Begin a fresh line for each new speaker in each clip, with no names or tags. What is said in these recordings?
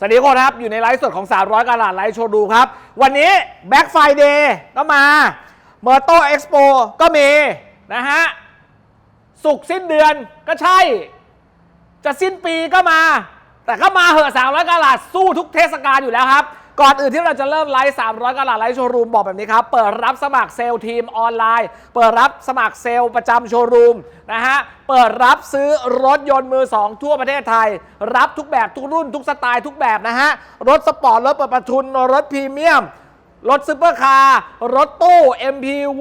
สวัสดีคนครับ อยู่ในไลฟ์สดของ 300 กาลาดไลฟ์โชว์ดูครับ วันนี้ Black Friday ก็มาเมอร์โต้เอ็กซ์โปก็มีนะฮะ สุกสิ้นเดือนก็ใช่ จะสิ้นปีก็มา แต่ก็มาเหอะ300กาลาดสู้ทุกเทศกาลอยู่แล้วครับ ก่อนอื่นที่เราจะเริ่มไลฟ์300กาลาดไลฟ์โชว์รูมบอกแบบนี้ครับ เปิดรับสมัครเซลล์ทีมออนไลน์ เปิดรับสมัครเซลล์ประจำโชว์รูมนะฮะ เปิดรับซื้อรถยนต์มือ 2 ทั่วประเทศไทย รับทุกแบบทุกรุ่นทุกสไตล์ทุกแบบนะฮะ รถสปอร์ต รถเปิดประทุน รถพรีเมียม รถซูเปอร์คาร์ รถตู้ MPV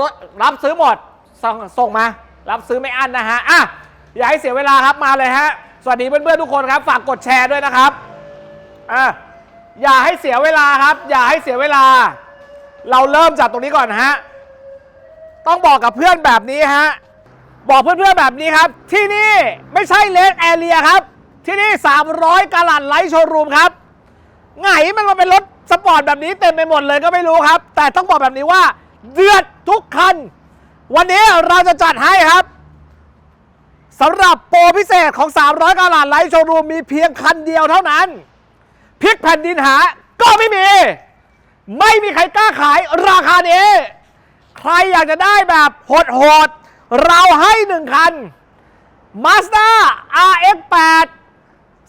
รถรับซื้อหมดส่งส่งมา รับซื้อไม่อั้นนะฮะ อะ อย่าให้เสียเวลาครับมาเลยฮะ สวัสดีเพื่อนๆทุกคนครับ ฝากกดแชร์ด้วยนะครับ อะ อย่าให้เสียเวลาครับ อย่าให้เสียเวลา เราเริ่มจากตรงนี้ก่อนฮะ ต้องบอกกับเพื่อนแบบนี้ฮะ บอกเพื่อนๆแบบนี้ครับ ที่นี่ไม่ใช่เลสแอเรียครับ ที่นี่ 300กาลันไลท์โชว์รูมครับ ไงมันมาเป็นรถสปอร์ตแบบนี้เต็มไปหมดเลยก็ไม่รู้ครับ แต่ต้องบอกแบบนี้ว่า เดือดทุกคัน วันนี้เราจะจัดให้ครับสำหรับโปรพิเศษของ 300กาลันไลท์โชว์รูมมีเพียงคันเดียวเท่านั้น พลิกแผ่นดินหา ก็ไม่มี ไม่มีใครกล้าขายราคานี้ ใครอยากจะได้แบบโหดๆ เราให้หนึ่งคัน Mazda RX8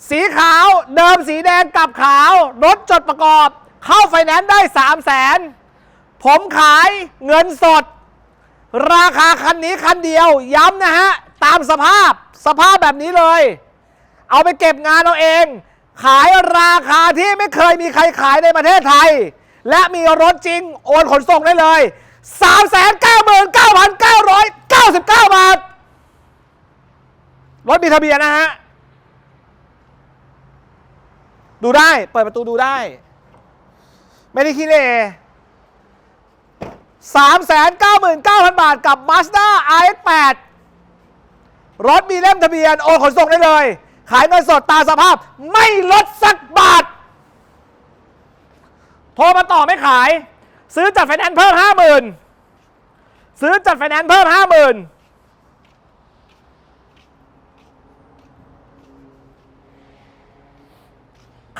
สีขาวเดิมสีแดงกับขาว รถจดประกอบ เข้าไฟแนนซ์ได้ 3 0 0แสนผมขายเงินสด ราคาคันนี้คันเดียว ย้ำนะฮะ ตามสภาพสภาพแบบนี้เลย เอาไปเก็บงานเอาเอง ขายราคาที่ไม่เคยมีใครขายในประเทศไทย และมีรถจริงโอนขนส่งได้เลย 3 9 9 9 9 9 บาท รถมีทะเบียนนะฮะ ดูได้ เปิดประตูดูได้ ไม่ได้ขี้เล่สามแสนเก้าหมื่นเก้าพันบาทกับ Mazda RX8 รถมีเล่มทะเบียน โอนขนส่งได้เลย ขายเงินสดตาสภาพ ไม่ลดสักบาท โทรมาต่อไม่ขาย ซื้อจัดไฟแนนซ์เพิ่มห้าหมื่นซื้อจัดไฟแนนซ์เพิ่มห้าหมื่น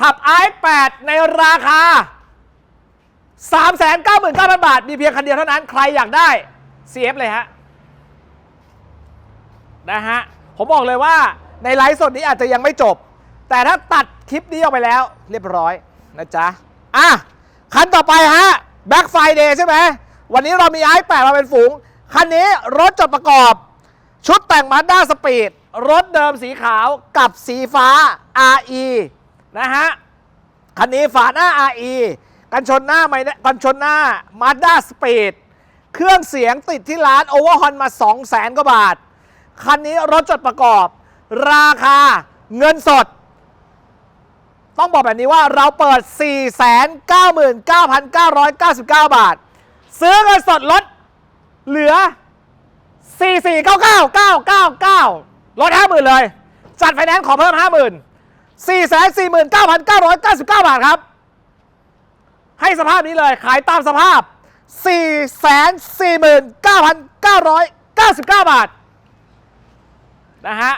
ขับ i8 ในราคา 399,000 บาท มีเพียงคันเดียวเท่านั้น ใครอยากได้ CF เลยฮะ นะฮะ ผมบอกเลยว่า ในไลฟ์สดนี้อาจจะยังไม่จบ แต่ถ้าตัดคลิปนี้ออกไปแล้ว เรียบร้อยนะจ๊ะ อะ คันต่อไปฮะ Black Friday ใช่ไหม วันนี้เรามี i8 มาเป็นฝูง คันนี้รถจดประกอบ ชุดแต่ง Mazda Speed รถเดิมสีขาวกับสีฟ้า RE นะฮะ คันนี้ฝาหน้า RE กันชนหน้าไม่กันชนหน้า Mazda Speed เครื่องเสียงติดที่ร้านโอเวอร์ฮอนมา 2 0 0แสนกว่าบาท คันนี้รถจดประกอบ ราคาเงินสด ต้องบอกแบบนี้ว่าเราเปิด 499,999 บาท ซื้อเงินสดลดเหลือ 4499999 ลด 50,000 เลย จัดไฟแนนซ์ขอเพิ่ม 50,000 449,999 บาทครับ ให้สภาพนี้เลยขายตามสภาพ 449,999 บาท นะฮะ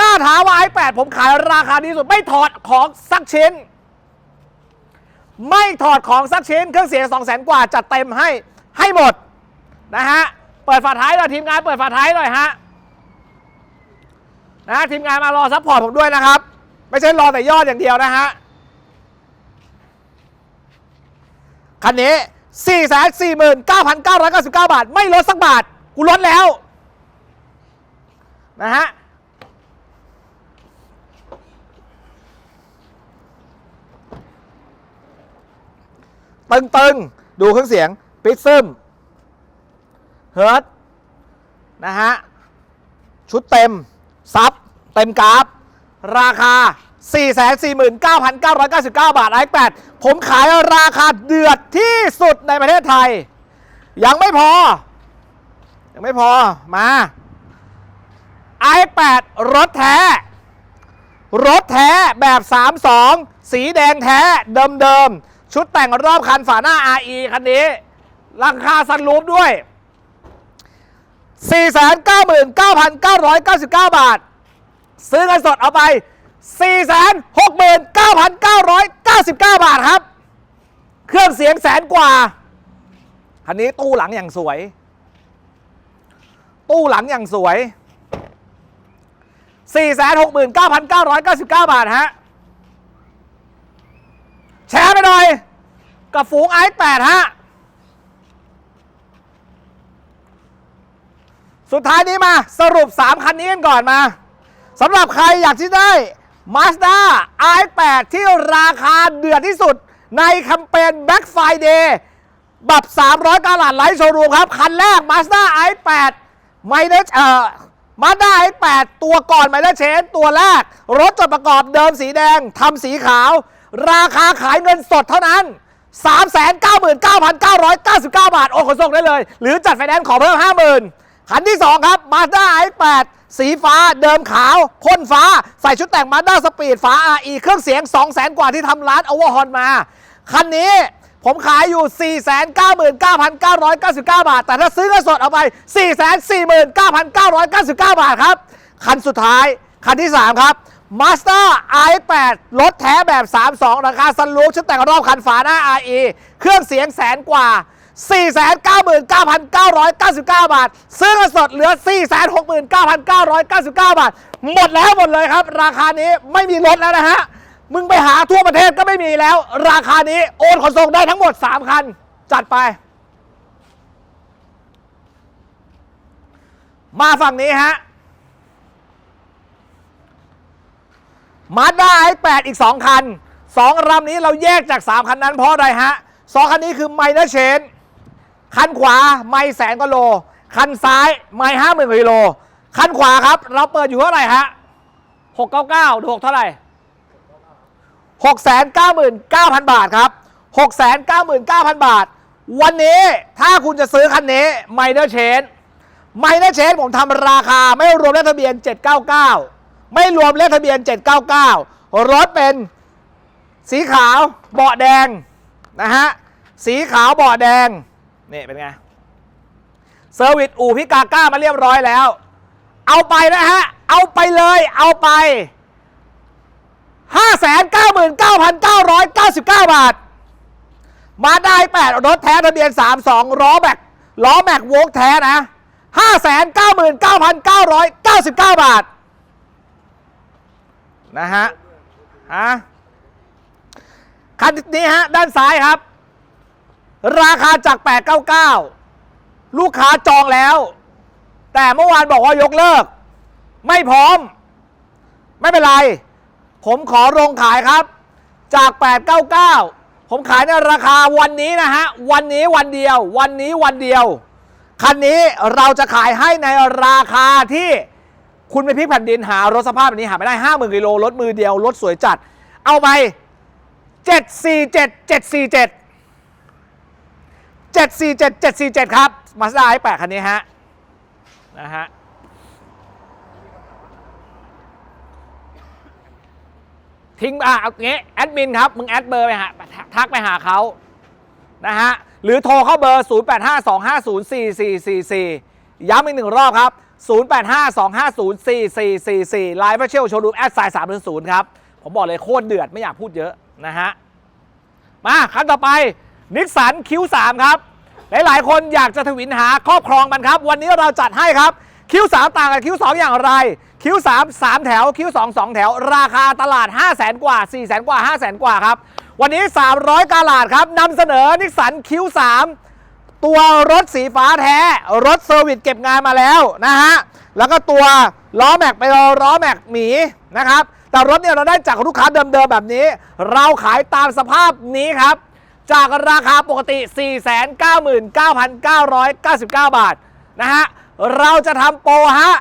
กล้าท้าว่า i8 ผมขายราคาดีสุด ไม่ถอดของสักชิ้น ไม่ถอดของสักชิ้น เครื่องเสียง2 0 0 0 0 0กว่าจัดเต็มให้ให้หมดนะฮะ เปิดฝาท้ายหน่อยทีมงานเปิดฝาท้ายหน่อยฮะนะทีมงานมารอซัพพอร์ตผมด้วยนะครับ ไม่ใช่รอแต่ยอดอย่างเดียวนะฮะคันนี้ 449,999 บาท ไม่ลดสักบาท กูลดแล้ว นะฮะ ตึงๆ ดูเครื่องเสียงปิกซึมเฮิร์ตนะฮะ ชุดเต็ม ซับ เต็มกราฟ ราคา 449,999 บาท i8 ผมขายราคาเดือดที่สุดในประเทศไทย ยังไม่พอ ยังไม่พอมา i8 รถแท้ รถแท้แบบ 32 สีแดงแท้เดิมๆ ชุดแต่งรอบคันฝาหน้า RE คันนี้ราคาซันรูฟด้วย 499,999 บาท ซื้อเงินสดเอาไป 469,999 บาทครับ เครื่องเสียงแสนกว่า คันนี้ตู้หลังอย่างสวย ตู้หลังอย่างสวย 469,999 บาทฮะ แชร์ไปหน่อย กับฝูงไอซ์แปดฮะ สุดท้ายนี้มาสรุป 3 คันนี้กันก่อนมาสำหรับใครอยากที่ได้ Mazda i8 ที่ราคาเดือดที่สุดในแคมเปญ Black Friday แบบ300 กาลัดไลท์โชว์รูมครับ คันแรก Mazda i8 ไม่ได้เอ่อ Mazda i8 ตัวก่อนไม่ได้เชนตัวแรก รถจดประกอบเดิมสีแดงทำสีขาว ราคาขายเงินสดเท่านั้น 399,999 บาท โอนขนส่งได้เลย หรือจัดไฟแนนซ์ขอเพิ่ม 50,000 คันที่ 2 ครับ Mazda i8 สีฟ้าเดิมขาวพ่นฟ้า ใส่ชุดแต่ง Mazda Speed ฝา RE เครื่องเสียง 200,000 กว่าที่ทำร้าน Overhaul มา คันนี้ผมขายอยู่ 499,999 บาท แต่ถ้าซื้อเงินสดเอาไป 449,999 บาทครับ คันสุดท้าย คันที่ 3 ครับ Mazda i8 รถแท้แบบ 32ราคาซันรูฟชุดแต่งรอบคันฝาหน้า RE เครื่องเสียงแสนกว่า 499,999 บาท ซื้อเงินสดเหลือ 469,999 บาท หมดแล้วหมดเลยครับ ราคานี้ไม่มีลดแล้วนะฮะ มึงไปหาทั่วประเทศก็ไม่มีแล้ว ราคานี้โอนขนส่งได้ทั้งหมด 3 คัน จัดไป มาฝั่งนี้ฮะ มาด้าไอแปดอีก 2 คัน 2ลำนี้เราแยกจาก 3 คันนั้นเพราะอะไรฮะสองคันนี้คือไมเนอร์เชนคันขวาไม่แสนกว่าโล คันซ้ายไม่ห้าหมื่นกว่ากิโล คันขวาครับ เราเปิดอยู่เท่าไหร่ฮะหกเก้าเก้าดูหกเท่าไหร่หกแสนเก้าหมื่นเก้าพันบาทครับหกแสนเก้าหมื่นเก้าพันบาท วันนี้ถ้าคุณจะซื้อคันนี้ไมเนอร์เชนไมเนอร์เชนผมทำราคาไม่รวมเลขทะเบียน799 ไม่รวมเลขทะเบียน 799 รถเป็นสีขาวเบาะแดงนะฮะ สีขาวเบาะแดง นี่เป็นไง เซอร์วิสอู่พิกาก้ามาเรียบร้อยแล้ว เอาไปนะฮะ เอาไปเลย เอาไป 599,999 บาท มาได้ 8 รถแท้ทะเบียน 32ล้อแม็กล้อแม็กวกแท้นะ 599,999 บาท นะฮะฮะคันนี้ฮะด้านซ้ายครับ ราคาจาก 899 ลูกค้าจองแล้ว แต่เมื่อวานบอกว่ายกเลิก ไม่พร้อม ไม่เป็นไร ผมขอลงขายครับ จาก 899 ผมขายในราคาวันนี้นะฮะ วันนี้วันเดียว วันนี้วันเดียว คันนี้เราจะขายให้ในราคาที่ คุณไปพลิกแผ่นดินหารถสภาพแบบนี้หาไม่ได้50,000กิโลรถมือเดียวรถสวยจัด เอาไป747 747 747 747ครับมาสด้าไอแปดคันนี้ฮะนะฮะทิ้งอะเอางี้แอดมินครับ มึงแอดเบอร์ไปหาทักไปหาเขานะฮะ หรือโทรเข้าเบอร์ 0852504444 ย้ำอีกหนึ่งรอบครับ 0852504444ไลฟ์เชลโชว์รูมแอดไซน์300ครับ ผมบอกเลยโคตรเดือดไม่อยากพูดเยอะนะฮะ มาคันต่อไปนิสสันคิว3ครับ หลายๆ คนอยากจะทวินหาครอบครองมันครับ วันนี้เราจัดให้ครับคิว3ต่างกับคิว2องอย่างไรคิว3 3แถวคิว2 2แถว ราคาตลาด 5 0 0แสนกว่า 4 0 0แสนกว่า 5 0 0แสนกว่าครับ วันนี้ 300กาลาดครับนำเสนอนิสสันคิว3 ตัวรถสีฟ้าแท้ รถเซอร์วิสเก็บงานมาแล้วนะฮะ แล้วก็ตัวล้อแม็กไปล้อแม็กหมีนะครับ แต่รถเนี่ยเราได้จากลูกค้าเดิมๆแบบนี้ เราขายตามสภาพนี้ครับ จากราคาปกติ 499,999 บาทนะฮะ เราจะทำโปรฮะ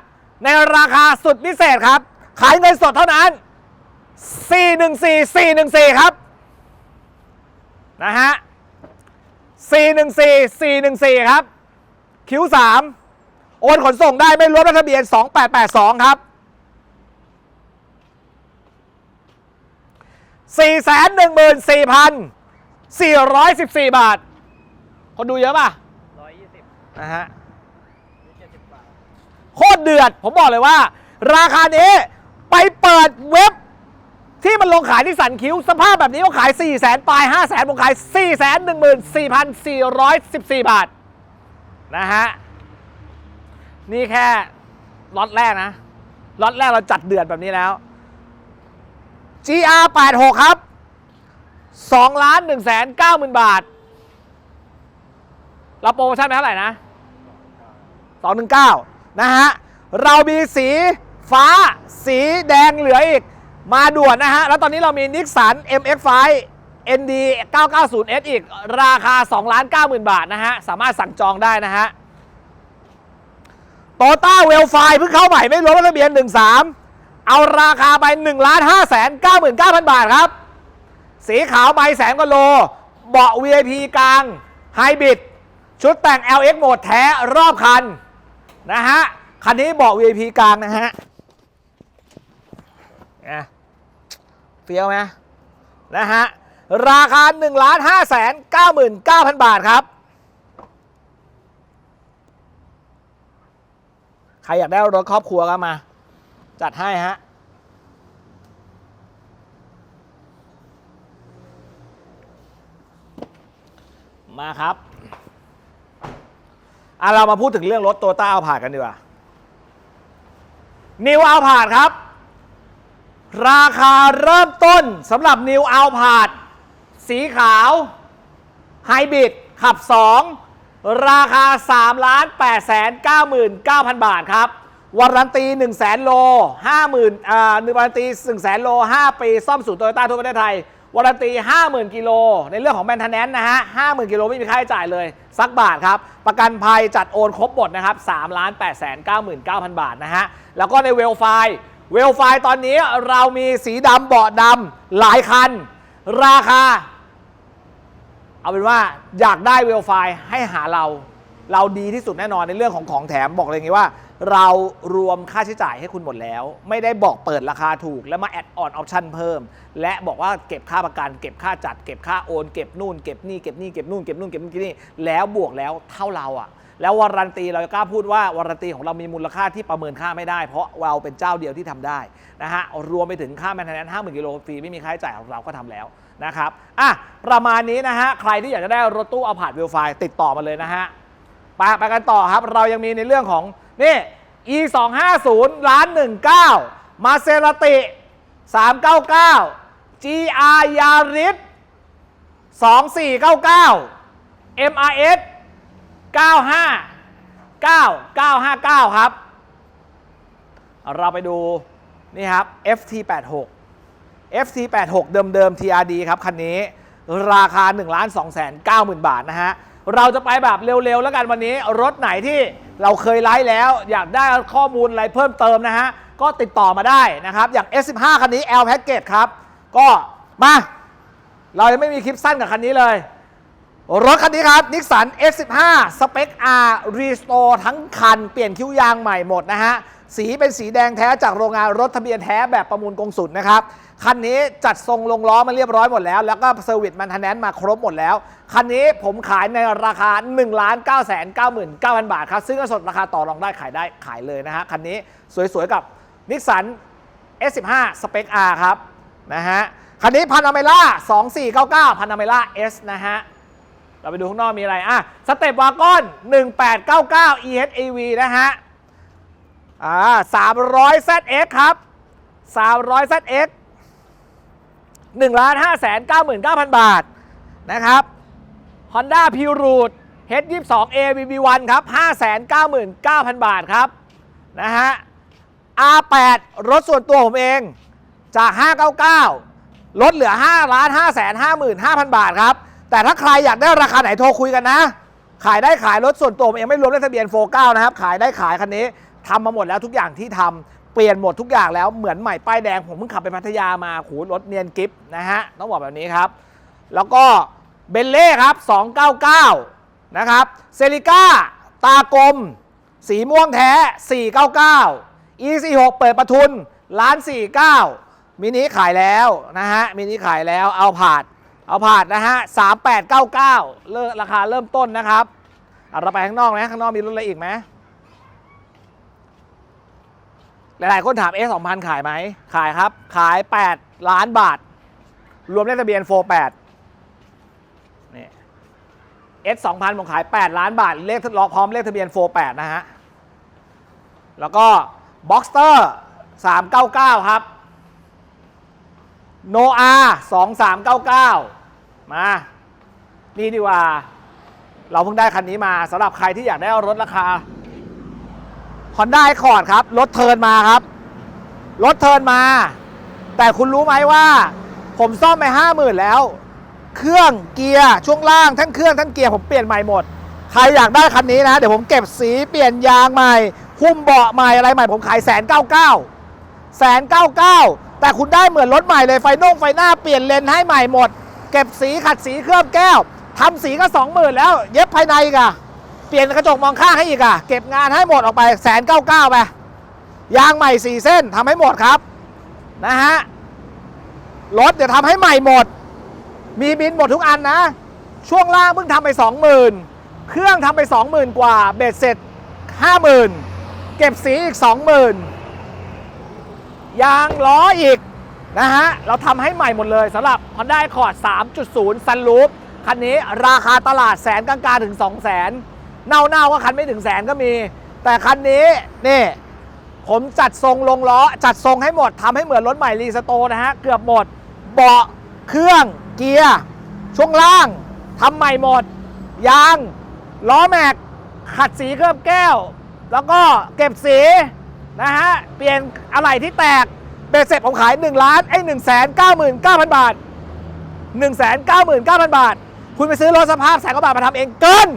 ในราคาสุดพิเศษครับ ขายเงินสดเท่านั้น 414 414 ครับ นะฮะ 414 414 ครับ คิว3โอนขนส่งได้ไม่รวมเลขทะเบียน 2882 ครับ 414,414 บาท คนดูเยอะป่ะ
ร้อยยี่สิบ
นะฮะ
นี่เจ็ดสิบบาท
โคตรเดือด ผมบอกเลยว่า ราคานี้ไปเปิดเว็บ ที่มันลงขายที่สันคิ้ว สภาพแบบนี้ก็ขาย 4 0 0แสนปลาย 5 0 0แสนผมขาย 4 1 4 4 1 4 บาท นะฮะ นี่แค่ล็อตแรกนะล็อตแรกเราจัดเดือดแบบนี้แล้ว GR 86ครับ2ล้าน1แสน9หมื่นบาท เราโปรโมชั่นไปเท่าไหร่นะ 219 นะฮะ เรามีสีฟ้าสีแดงเหลืออีก มาด่วนนะฮะ แล้วตอนนี้เรามีนิกสัน MX5 ND 990S อีกราคา 2 ล้าน9หมื่นบาทนะฮะ สามารถสั่งจองได้นะฮะโตต้าเวลไฟเพิ่งเข้าใหม่ไม่รวมรถทะเบียน 13 เอาราคาไป1ล้าน5แสน99,000 บาทครับ สีขาวใบแสนกว่าโล เบาะ VIP กลางไฮบริดชุดแต่ง LX โหมดแท้รอบคัน นะฮะ คันนี้เบาะ VIP กลางนะฮะ ฟี้ยวไหมนะฮะ ราคา1ล้าน5แสน99,000 บาทครับ ใครอยากได้รถครอบครัวก็มา จัดให้ฮะมาครับอะเรามาพูดถึงเรื่องรถโตต้าเอาผ่านกันดีกว่านิวเอาผ่านครับ ราคาเริ่มต้นสำหรับนิวอาผ่านสีขาวไฮบริดขับ 2 ราคา3ล้าน8แสน99,000 บาทครับ วารันตี 1 0 0 0 0แสนโล 50,000อ่าหนึ่งวารันตี 1 0 0 0 0แสนโล 5 ปี ซ่อมศูนย์โตโยต้าทั่วประเทศไทย วารันตี 50,000 กิโล ในเรื่องของแมนเทนแนนนะฮะ 50,000 กิโลไม่มีค่าใช้จ่ายเลย สักบาทครับ ประกันภัยจัดโอนครบหมดนะครับ3ล้าน8แสน99,000 บาทนะฮะ แล้วก็ในเวลไฟ เวลไฟตอนนี้เรามีสีดำเบาะดำหลายคัน ราคา เอาเป็นว่าอยากได้เวลไฟให้หาเรา เราดีที่สุดแน่นอนในเรื่องของของแถมบอกเลยอย่างว่า เรารวมค่าใช้จ่ายให้คุณหมดแล้ว ไม่ได้บอกเปิดราคาถูก แล้วมาแอดออนออปชั่นเพิ่ม และบอกว่าเก็บค่าประกัน เก็บค่าจัด เก็บค่าโอน เก็บนู่นเก็บนี่เก็บนี่เก็บนู่นเก็บนู่นเก็บนี่แล้วบวกแล้วเท่าเราอะ แล้ววารันตีเรากล้าพูดว่าวารันตีของเรามีมูลค่าที่ประเมินค่าไม่ได้ เพราะเราเป็นเจ้าเดียวที่ทำได้นะฮะรวมไปถึงค่าแมนเทนแนนห้าหมื่นกิโลฟรีไม่มีค่าใช้จ่ายของเราก็ทำแล้วนะครับอะประมาณนี้นะฮะใครที่อยากจะได้รถตู้เอาผ่านวิวไฟติดต่อมาเลยนะฮะไปไปกันต่อครับเรายังมีในเรื่องของนี่ e 2 5 0ล้าน19มาเซราติ399 gr yaris 2499 mrs 95 9959 ครับ เราไปดูนี่ครับ ft 86 ft 86 เดิมๆ trd ครับคันนี้ราคา 1 2 9 0 0 0 0 บาทนะฮะ เราจะไปแบบเร็วๆ แล้วกันวันนี้ รถไหนที่เราเคยไลฟ์แล้ว อยากได้ข้อมูลอะไรเพิ่มเติมนะฮะ ก็ติดต่อมาได้นะครับ อย่าง S15 คันนี้ L Package ครับ ก็มา เรายังไม่มีคลิปสั้นกับคันนี้เลย รถคันนี้ครับนิสสัน S15 สเปค R Restore ทั้งคัน เปลี่ยนคิ้วยางใหม่หมดนะฮะ สีเป็นสีแดงแท้จากโรงงานรถทะเบียนแท้แบบประมูลกงสุลนะครับ คันนี้จัดทรงลงล้อมาเรียบร้อยหมดแล้ว แล้วก็เซอร์วิสมันทนแนนมาครบหมดแล้ว คันนี้ผมขายในราคา 1 9 9 9 9 0 0 บาทครับซึ่งก็สดราคาต่อรองได้ขายได้ขายเลยนะฮะ คันนี้สวยๆกับนิสสัน S15 สเปค R ครับนะฮะคันนี้พันอเมล่า2499พันอเมล่า S นะฮะ เราไปดูข้างนอกมีอะไร อะสเตปวากอน 1899 EHEV นะฮะ อ่า300 ZX ครับ 300 ZX 1ล้าน5แสน99,000 บาท นะครับ Honda p u r o o t H22 ABB1 ครับ 599,000 บาทครับ นะฮะ R8 รถส่วนตัวผมเองจาก 599 ลดเหลือ5ล้าน5 55,000 บาทครับ แต่ถ้าใครอยากได้ราคาไหนโทรคุยกันนะ ขายได้ขายรถส่วนตัวผมเองไม่รวมเลขทะเบียนโฟก้านะครับ ขายได้ขายคันนี้ทำมาหมดแล้วทุกอย่างที่ทำเปลี่ยนหมดทุกอย่างแล้วเหมือนใหม่ป้ายแดงผมเพิ่งขับไปพัทยามาขูรถเนียนกิฟนะฮะต้องบอกแบบนี้ครับ แล้วก็เบลเล่ครับ 299 นะครับเซริก้าตากลม สีม่วงแท้ 499 E46 เปิดประทุนล้าน49มินิขายแล้วนะฮะมินิขายแล้วเอาผาด เอาผ่าดนะฮะ3899เลิกราคาเริ่มต้นนะครับเอาเราไปข้างนอกนะข้างนอกมีรถอะไรอีกไหมหลาย ๆ คนถาม S 2000 ขายไหม ขายครับ ขาย 8 ล้านบาท รวมเลขทะเบียน 48นี่ S 2000 ผมขาย 8 ล้านบาท เลขรอพร้อมเลขทะเบียน 48 นะฮะ แล้วก็ Boxster 399 ครับโนอา2399 มา นี่ดีกว่า เราเพิ่งได้คันนี้มาสำหรับใครที่อยากได้รถราคา Honda Accord ครับ รถเทินมาครับ รถเทินมา แต่คุณรู้ไหมว่า ผมซ่อมไปห้าหมื่นแล้ว เครื่องเกียร์ช่วงล่างทั้งเครื่องทั้งเกียร์ผมเปลี่ยนใหม่หมด ใครอยากได้คันนี้นะ เดี๋ยวผมเก็บสีเปลี่ยนยางใหม่หุ้มเบาะใหม่อะไรใหม่ผมขายแสนเก้าเก้าแสนเก้าเก้าแต่คุณได้เหมือนรถใหม่เลยไฟน่งไฟหน้าเปลี่ยนเลนให้ใหม่หมด เก็บสีขัดสีเคลือบแก้วทำสีก็สองหมื่นแล้ว เย็บภายในอีกอะเปลี่ยนกระจกมองข้างให้อีกอะเก็บงานให้หมดออกไปแสนเก้าเก้าไปยางใหม่สี่เส้นทำให้หมดครับนะฮะรถเดี๋ยวทำให้ใหม่หมด มีบินหมดทุกอันนะ ช่วงล่างเพิ่งทำไป 20,000 เครื่องทำไป 20,000 กว่า เบ็ดเสร็จ 50,000 เก็บสีอีก 20,000 ยางล้ออีก นะฮะ เราทำให้ใหม่หมดเลยสำหรับ Honda Accord 3.0 Sunroof คันนี้ราคาตลาดแสนกลางๆถึง 200,000เน่าๆก็คันไม่ถึงแสนก็มี แต่คันนี้นี่ผมจัดทรงลงล้อ จัดทรงให้หมดทำให้เหมือนรถใหม่รีสโตนะฮะ เกือบหมด เบาะเครื่องเกียร์ช่วงล่างทำใหม่หมด ยาง ล้อแม็ก ขัดสีเคลือบแก้ว แล้วก็เก็บสีนะฮะ เปลี่ยนอะไหล่ที่แตก เบสเสร็จผมขาย1ล้านไอ้1 9 9 0 0 0 บาท1 9 9 9 0 0 0 บาท คุณไปซื้อรถสภาพแสนกว่าบาทมาทำเองเกิน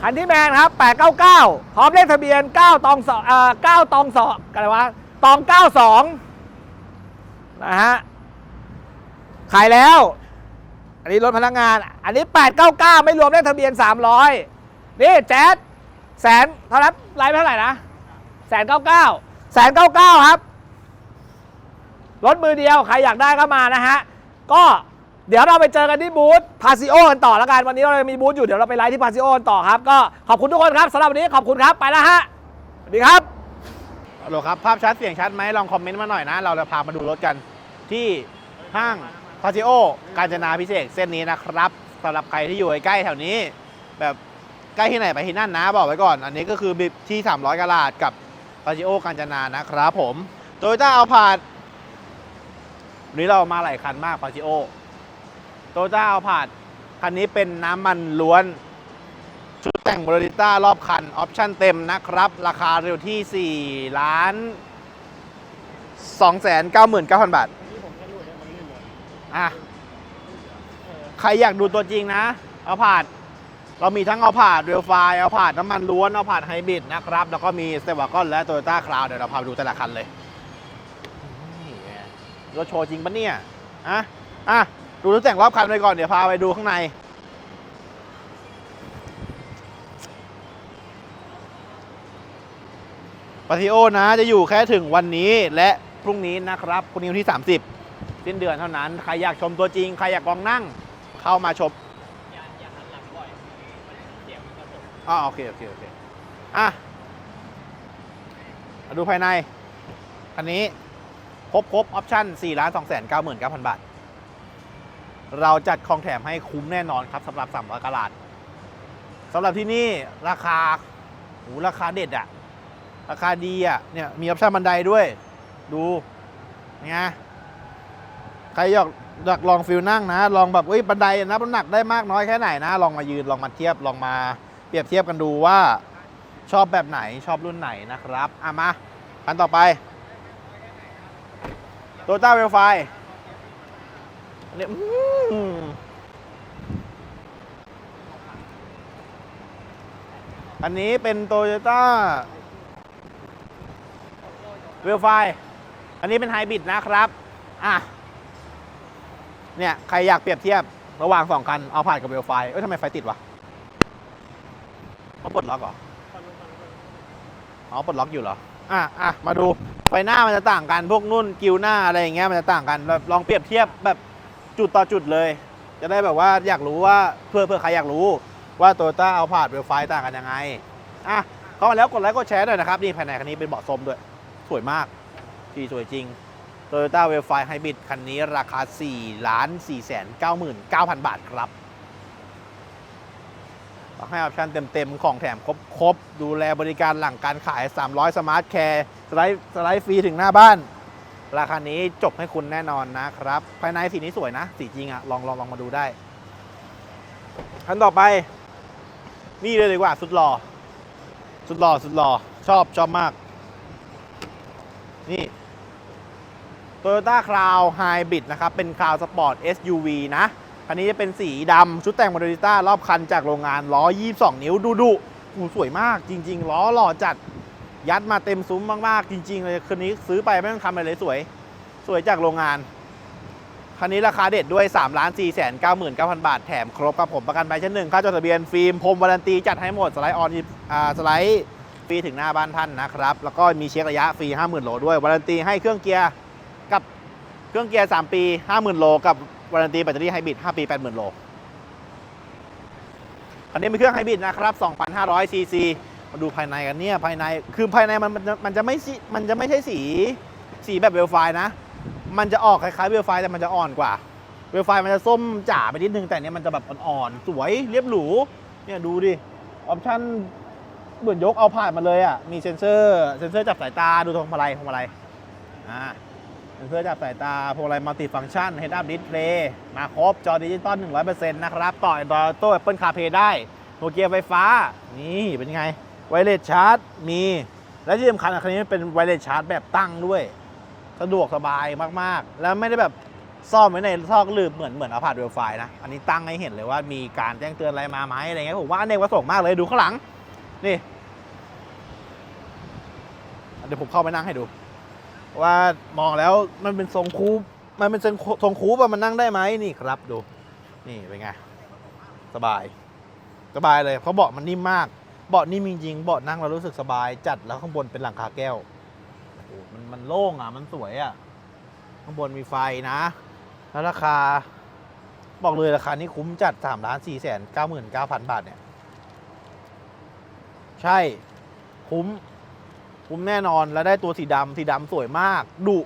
คันที่แมนครับ 899 พร้อมเลขทะเบียน 9 ตองสเอ่อ9ตองสออะไรวะตอง 92 นะฮะ ขายแล้ว อันนี้รถพนักงาน อันนี้ 899 ไม่รวมเลขทะเบียน 300 นี่แจ๊ดแสนเท่านั้นไลฟ์เท่าไหร่นะแสนเก้าเก้าแสนเก้าเก้าครับ รถมือเดียว ใครอยากได้ก็มานะฮะ ก็เดี๋ยวเราไปเจอกันที่บูธพาซิโอกันต่อแล้วกัน วันนี้เรามีบูธอยู่ เดี๋ยวเราไปไลฟ์ที่พาซิโอกันต่อครับ ก็ขอบคุณทุกคนครับสำหรับวันนี้ขอบคุณครับไปแล้วฮะ สวัสดีครับ
ฮัลโหลครับ ภาพชัดเสียงชัดไหมลองคอมเมนต์มาหน่อยนะ เราจะพามาดูรถกันที่ห้างพาซิโอกาญจนาพิเศษเส้นนี้นะครับสำหรับใครที่อยู่ใกล้แถวนี้ แบบ ใกล้ที่ไหนไปที่นั่นนะบอกไว้ก่อน อันนี้ก็คือบิบที่ 300กะลาดกับพาซิโอกาญจนานะครับผมโตโยต้าเอาผาดวันนี้เรามาหลายคันมากพาซิโอโตโยต้าเอาผาดคันนี้เป็นน้ำมันล้วนชุดแต่งบริต้ารอบคัน ออปชั่นเต็มนะครับ ราคาเร็วที่4ล้าน2 9 9 0 0 0 บาทอะใครอยากดูตัวจริงนะเอาผาด เรามีทั้งเอาผาดเรียวไฟเอาผาดน้ำมันล้วนเอาผาดไฮบริดนะครับ แล้วก็มีสเตวากอนและโตโยต้าคราวเดี๋ยวเราพาไปดูแต่ละคันเลยนี่ไงรถโชว์จริงปะเนี่ยอะอะดูรถแต่งรอบคันไปก่อนเดี๋ยวพาไปดูข้างในปาทิโอนะจะอยู่แค่ถึงวันนี้และพรุ่งนี้นะครับพรุ่งนี้วันที่ 30 สิ้นเดือนเท่านั้น ใครอยากชมตัวจริง ใครอยากลองนั่ง เข้ามาชม อ๋อโอเคโอเคโอเคอะมาดูภายในคันนี้ครบครบออปชั่น4ล้าน2 9 9 0 0 0บาท เราจัดของแถมให้คุ้มแน่นอนครับสำหรับ300กะลาดสำหรับที่นี่ราคาโหราคาเด็ดอะราคาดีอะเนี่ยมีออปชั่นบันไดด้วย ดูเนี่ยใครอยากอยากลองฟิลนั่งนะ ลองแบบเอ้ยบันไดนับน้ำหนักได้มากน้อยแค่ไหนนะ ลองมายืนลองมาเทียบลองมา เปรียบเทียบกันดูว่าชอบแบบไหนชอบรุ่นไหนนะครับอะมาคันต่อไปโตต้าเวลไฟเนี่ยอืมอันนี้เป็นโตโยต้าเวลไฟ อันนี้เป็นไฮบริดนะครับ อะ เนี่ย ใครอยากเปรียบเทียบระหว่างสองคัน เอาผ่านกับเวลไฟ เอ้ยทำไมไฟติดวะ ปลดล็อกเหรออ๋อปลดล็อกอยู่เหรอ อะอะมาดูไฟหน้ามันจะต่างกันพวกนุ่นกิวหน้าอะไรอย่างเงี้ยมันจะต่างกันแบบลองเปรียบเทียบแบบจุดต่อจุดเลย จะได้แบบว่าอยากรู้ว่าเพื่อเพื่อใครอยากรู้ว่าโตโยต้าเอาผ่านเวลไฟต่างกันยังไงอะเข้ามาแล้วกดไลค์กดแชร์หน่อยนะครับ นี่ภายในคันนี้เป็นเบาะส้มด้วย สวยมากสีสวยจริง Toyota w e l f i Hybrid คันนี้ราคา4ล้าน4แสน99,000 บาทครับ ให้ออปชั่นเต็มๆ ของแถมครบครบดูแลบริการหลังการขาย 300 สมาร์ทแคร์สไลด์สไลด์ฟรีถึงหน้าบ้าน ราคานี้จบให้คุณแน่นอนนะครับ ภายในสีนี้สวยนะ สีจริงอะลองลองลองมาดูได้คันต่อไป นี่เลยดีกว่า สุดหล่อ สุดหล่อ สุดหล่อ ชอบชอบมาก นี่ Toyota Crown Hybrid นะครับ เป็น Crown Sport SUV นะ คันนี้จะเป็นสีดำชุดแต่งโมเดลิต้ารอบคันจากโรงงานล้อ 22 นิ้วดูดุโอ้โหสวยมากจริง ๆ ล้อหล่อจัดยัดมาเต็มซุ้มมากๆ จริง ๆ เลยคันนี้ซื้อไปไม่ต้องทำอะไรเลยสวย สวยจากโรงงาน คันนี้ราคาเด็ดด้วย 3 4 9 9 9 0 0 บาท แถมครบกับผมประกันภัยชั้นหนึ่งค่าจดทะเบียนฟิล์มพรมวารันตีจัดให้หมด สไลด์ออนอ่าสไลด์ฟรีถึงหน้าบ้านท่านนะครับ แล้วก็มีเช็คระยะฟรี 50,000 โลด้วยวารันตีให้เครื่องเกียร์กับเครื่องเกียร์ 3 ปี 50,000 โลกับ วารันตีแบตเตอรี่ไฮบริด5 ปี 80,000 โลอันนี้เป็นเครื่องไฮบริดนะครับ2,500ซีซีมาดูภายในกันเนี่ยภายในคือภายในมันมันจะไม่มันจะไม่ใช่สีสีแบบเวลไฟนะ มันจะออกคล้ายๆเวลไฟแต่มันจะอ่อนกว่าเวลไฟมันจะส้มจ๋าไปนิดนึงแต่เนี้ยมันจะแบบอ่อนๆสวยเรียบหรูเนี่ยดูดิออปชั่นเหมือนยกเอาผ่านมาเลยอะมีเซ็นเซอร์เซ็นเซอร์จับสายตาดูตรงมาลัยพวงมาลัยอ่า เซ็นเซอจับสายตาพวงมาลัยมัลติฟังก์ชัน Head Up Display มาครบจอดิจิตอล100%นะครับ ต่อ Android Auto Apple CarPlay ได้โนเกียไฟฟ้า นี่เป็นไงไวเลสชาร์จมี และที่สำคัญคันนี้เป็นไวเลสชาร์จแบบตั้งด้วย สะดวกสบายมากๆ แล้วไม่ได้แบบซ่อนไว้ในซอกลืบเหมือนเหมือนเอาพาร์ตเวลไฟนะ อันนี้ตั้งให้เห็นเลยว่ามีการแจ้งเตือนอะไรมาไหมอะไรเงี้ยผมว่าอเนกประสงค์มากเลยดูข้างหลัง นี่ เดี๋ยวผมเข้าไปนั่งให้ดู ว่ามองแล้วมันเป็นทรงคูปมันเป็นทรงทรงคูปอะมันนั่งได้ไหมนี่ครับดู นี่เป็นไงสบาย สบายเลยเพราะเบาะมันนิ่มมาก เบาะนิ่มจริงๆเบาะนั่งเรารู้สึกสบายจัดแล้วข้างบนเป็นหลังคาแก้วโอ้โหมันมันโล่งอะมันสวยอะข้างบนมีไฟนะ แล้วราคา บอกเลยราคานี้คุ้มจัด3ล้าน4แสน9 9 0 0 0บาทเนี่ย ใช่ คุ้ม คุ้มแน่นอน แล้วได้ตัวสีดำสีดำสวยมากดุ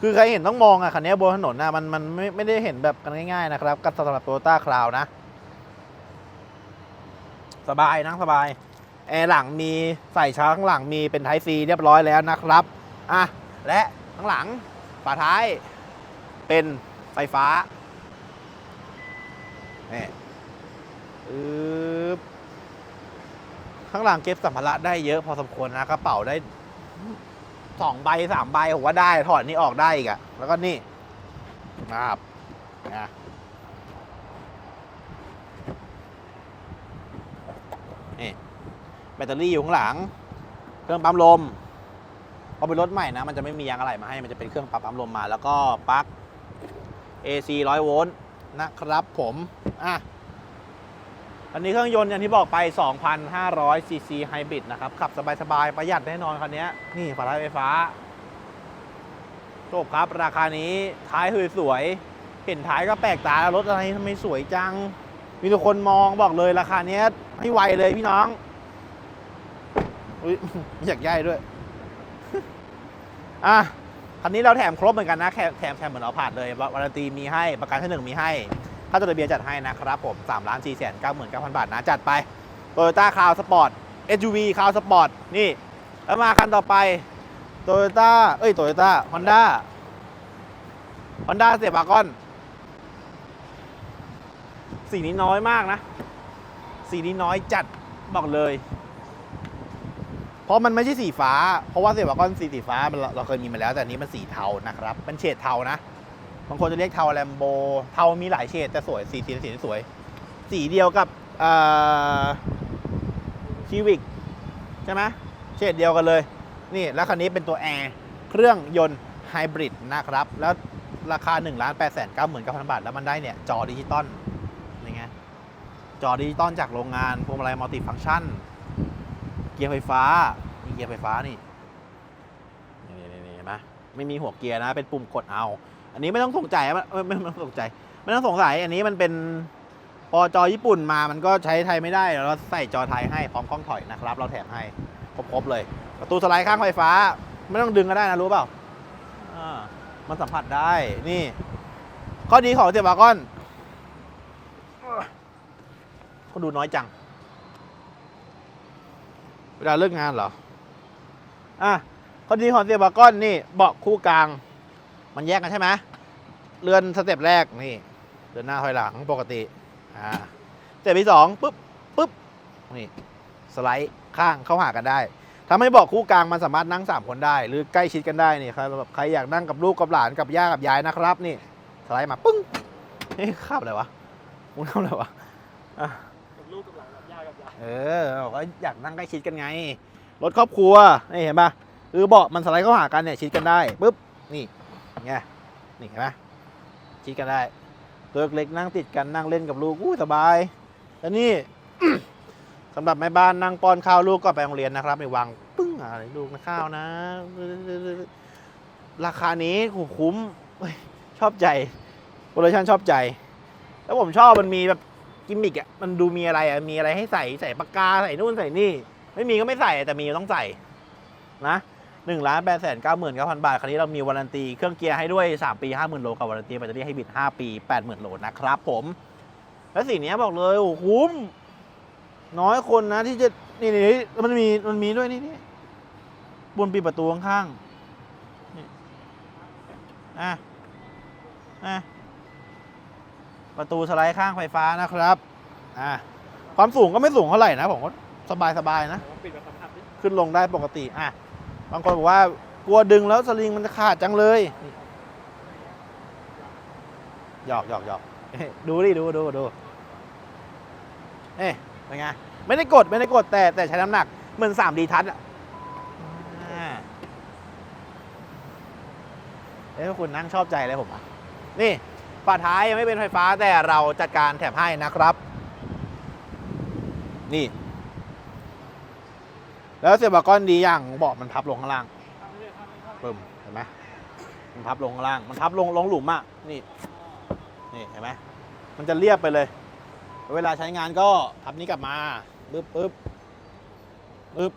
คือใครเห็นต้องมองอะคันนี้บนถนนนะมันมันไม่ไม่ได้เห็นแบบกันง่ายๆนะครับกับสำหรับโตโยต้าคราวนะ สบายนั่งสบายแอร์หลังมีใส่ชาร์จข้างหลังมีเป็นไทซีเรียบร้อยแล้วนะครับอะและข้างหลังฝาท้าย เป็นไฟฟ้านี่อึ๊บ ข้างหลังเก็บสัมภาระได้เยอะพอสมควรนะกระเป๋าได้สองใบสามใบผมว่าได้ถอดนี่ออกได้อีกอะแล้วก็นี่นะครับนะนี่แบตเตอรี่อยู่ข้างหลัง เครื่องปั๊มลมพอเป็นรถใหม่นะ มันจะไม่มียางอะไหล่มาให้มันจะเป็นเครื่องปรับปั๊มลมมา แล้วก็ปลั๊ก AC 100 โวลต์นะครับผม อะ อันนี้เครื่องยนต์อย่างที่บอกไป 2,500 ซีซีไฮบริดนะครับ ขับสบายๆ ประหยัดแน่นอนคันนี้ นี่ฝาท้ายไฟฟ้าจบครับ ราคานี้ท้ายสวยๆ เห็นท้ายก็แปลกตาแล้วรถอะไรทำไมสวยจัง มีทุกคนมองบอกเลยราคานี้ให้ไวเลยพี่น้องอุ้ยอยากย่ายด้วย อะคันนี้เราแถมครบเหมือนกันนะ แถมแถมแถมเหมือนเราผ่านเลยวารันตีมีให้ประกันชั้นหนึ่งมีให้ ค่าจดทะเบียนจัดให้นะครับผม3ล้าน4แสน9 9 0 0 0 บาทนะจัดไป Toyota Crown Sport SUV Crown Sport นี่ แล้วมาคันต่อไป Toyota เอ้ย Toyota Honda Honda เสียบากอน สีนี้น้อยมากนะ สีนี้น้อยจัดบอกเลย เพราะมันไม่ใช่สีฟ้า เพราะว่าเสียบากอนสีสีฟ้าเราเคยมีมาแล้ว แต่อันนี้มันสีเทานะครับ เป็นเฉดเทานะ บางคนจะเรียกเทาแลมโบ เทามีหลายเฉดแต่สวย สีสีสีสวย สีเดียวกับชีวิกใช่ไหมเฉดเดียวกันเลย นี่แล้วคันนี้เป็นตัวแอร์เครื่องยนต์ไฮบริดนะครับ แล้วราคา1นึ่งล้านแปดแสนเก้าหมื่นเก้าพันบาท แล้วมันได้เนี่ย จอดิจิตอลยังไงจอดิจิตอลจากโรงงานพวงมาลัยมัลติฟังก์ชัน เกียร์ไฟฟ้ามีเกียร์ไฟฟ้านี่นี่ นี่นี่เห็นไหมไม่มีหัวเกียร์นะ เป็นปุ่มกดเอา อันนี้ไม่ต้องสงใจอะไม่ไม่ไม่ต้องสงใจไม่ต้องสงสัยอันนี้มันเป็นพอจอญี่ปุ่นมามันก็ใช้ไทยไม่ได้เราใส่จอไทยให้พร้อมกล้องถอยนะครับ เราแถมให้ครบๆเลย ประตูสไลด์ข้างไฟฟ้า ไม่ต้องดึงก็ได้นะรู้เปล่าอ่ามันสัมผัสได้นี่ ข้อดีของเสียบากอนก็ดูน้อยจัง เวลาเลิกงานเหรอ อะข้อดีของเสียบากอนนี่เบาะคู่กลาง มันแยกกันใช่ไหม เรือนสเต็ปแรกนี่เดินหน้าถอยหลังปกติอ่าสเต็ปที่สองปุ๊บปุ๊บนี่สไลด์ข้างเข้าหากันได้ทำให้เบอกคู่กลางมันสามารถนั่งสามคนได้ หรือใกล้ชิดกันได้นี่ครับแบบใครอยากนั่งกับลูกกับหลานกับย่ากับยายนะครับ นี่สไลด์มาปึ้งเฮ้ยขับอะไรวะมึงทำอะไรวะอะ
กับลูกกับหลานกับย่ากับยาย
เออบอกว่าอยากนั่งใกล้ชิดกันไงรถครอบครัวนี่เห็นปะคือเบาะมันสไลด์เข้าหากันเนี่ยชิดกันได้ปุ๊บนี่ไงนี่เห็นปะ ชิดกันได้ตัวเล็กนั่งติดกันนั่งเล่นกับลูกอู้สบายแล้วนี่สำหรับแม่บ้านนั่งป้อนข้าวลูกก็ไปโรงเรียนนะครับไม่วางปึ้งอะไรลูกนะข้าวนะ ราคานี้คุ้มชอบใจโปรโมชั่นชอบใจ แล้วผมชอบมันมีแบบกิมมิกอะมันดูมีอะไรอะมีอะไรให้ใส่ใส่ปากกาใส่นู่นใส่นี่ ไม่มีก็ไม่ใส่แต่มีต้องใส่นะ หนึ่งล้านแปดแสนเก้าหมื่นเก้าพันบาทคราวนี้เรามีวารันตีเครื่องเกียร์ให้ด้วย 3 ปี 50,000 โลกับวารันตีแบตเตอรี่ให้บิด5ปี 80,000 โลนะครับผม แล้วสีเนี้ยบอกเลยโอ้โหคุ้มน้อยคนนะที่จะนี่นี่นี่มันมีมันมีด้วยนี่นี่บนปีประตูข้างๆนี่อะอะประตูสไลด์ข้างไฟฟ้านะครับอะความสูงก็ไม่สูงเท่าไหร่นะผมก็สบายสบายๆนะ
ผมปิดแบบสัมผัสดิ
ขึ้นลงได้ปกติอะ บางคนบอกว่ากลัวดึงแล้วสลิงมันจะขาดจังเลยหยอกหยอกหยอกดูดิดูดูดูเอ๊ะเป็นไงไม่ได้กดไม่ได้กดแต่แต่ใช้น้ำหนักเหมือนสามดีทัชอะอ่าเอ้ยคุณนั่งชอบใจเลยผมอะนี่ฝาท้ายยังไม่เป็นไฟฟ้าแต่เราจัดการแถมให้นะครับ นี่ แล้วเสียบากอนดีอย่างเบาะมันพับลงข้างล่างปึ้มเห็นไหมมันพับลงข้างล่าง มันพับลงลงหลุมอะนี่นี่เห็นไหมมันจะเรียบไปเลย เวลาใช้งานก็พับนี้กลับมาปึ๊บปึ๊บปึ๊บ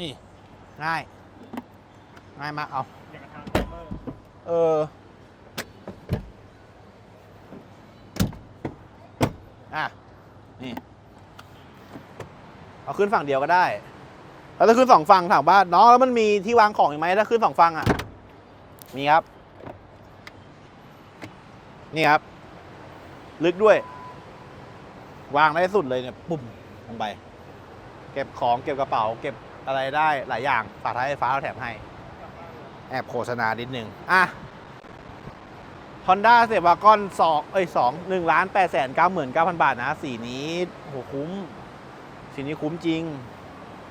นี่ง่าย ง่ายมากเอา
อย่าเอ
ออะนี่ เอาขึ้นฝั่งเดียวก็ได้ แล้วถ้าขึ้นสองฝั่งถามว่าน้องแล้วมันมีที่วางของอีกไหมถ้าขึ้นสองฝั่งอะ มีครับ นี่ครับ ลึกด้วย วางได้สุดเลยเนี่ยปุ่มลงไป เก็บของเก็บกระเป๋า เก็บอะไรได้หลายอย่างฝาท้ายไฟฟ้าเราแถมให้ แอบโฆษณานิดนึงอะ Honda เซวากอนสองเอ้ยสองหนึ่งล้านแปดแสนเก้าหมื่นเก้าพันบาทนะ สีนี้โหคุ้ม สีนี้คุ้มจริง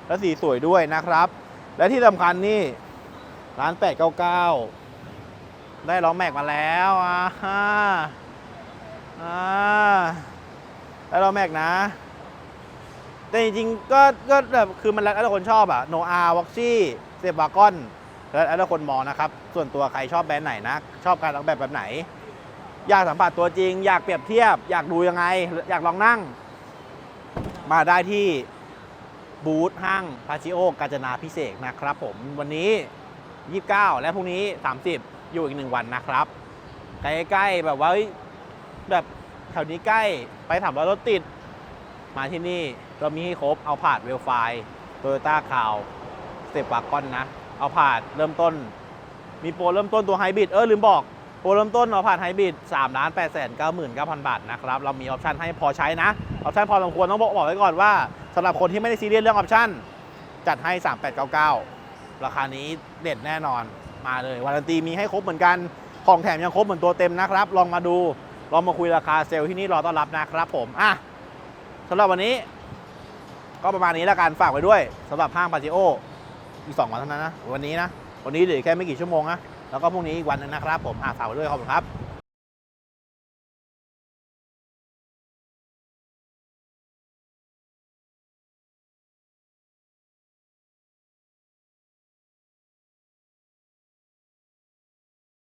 แล้วสีสวยด้วยนะครับ และที่สำคัญนี่ร้านแปดเก้าเก้าได้ล้อแม็กมาแล้วอ่าอ่าได้ล้อแม็กนะ แต่จริงๆก็ก็แบบคือมันแล้วแต่คนชอบอะโนอาว็อกซี่เซบากอนแล้วแล้วแต่คนมองนะครับ ส่วนตัวใครชอบแบรนด์ไหนนะ ชอบการออกแบบแบบไหน อยากสัมผัสตัวจริง อยากเปรียบเทียบ อยากดูยังไง อยากลองนั่ง มาได้ที่บูธห้างพาชิโอกาญจนาพิเศษนะครับผมวันนี้ 29 และพรุ่งนี้ 30 อยู่อีกหนึ่งวันนะครับ ใกล้ๆแบบว่าแบบแถวนี้ใกล้ไปถามว่ารถติด มาที่นี่เรามีให้ครบเอาผาดเวลไฟโตโยต้าคาวสเตปวากอนนะ เอาผาดเริ่มต้น มีโปรเริ่มต้นตัวไฮบริดเออลืมบอกโปรเริ่มต้นเอาผาดไฮบริด3ล้าน8แสน9 9 0 0 0บาทนะครับ เรามีออปชันให้พอใช้นะ ออปชันพอสมควรต้องบอกบอกไว้ก่อนว่าสำหรับคนที่ไม่ได้ซีเรียสเรื่องออปชันจัดให้ 3899 ราคานี้เด็ดแน่นอนมาเลยวารันตีมีให้ครบเหมือนกัน ของแถมยังครบเหมือนตัวเต็มนะครับ ลองมาดู ลองมาคุยราคาเซลล์ที่นี่รอต้อนรับนะครับผมอะสำหรับวันนี้ ก็ประมาณนี้แล้วกันฝากไว้ด้วยสำหรับห้างปาจิโออีก2วันเท่านั้นนะวันนี้นะ วันนี้เหลือแค่ไม่กี่ชั่วโมงนะแล้วก็พรุ่งนี้อีกวันนึงนะครับผมอะฝากไว้ด้วยขอบคุณครับ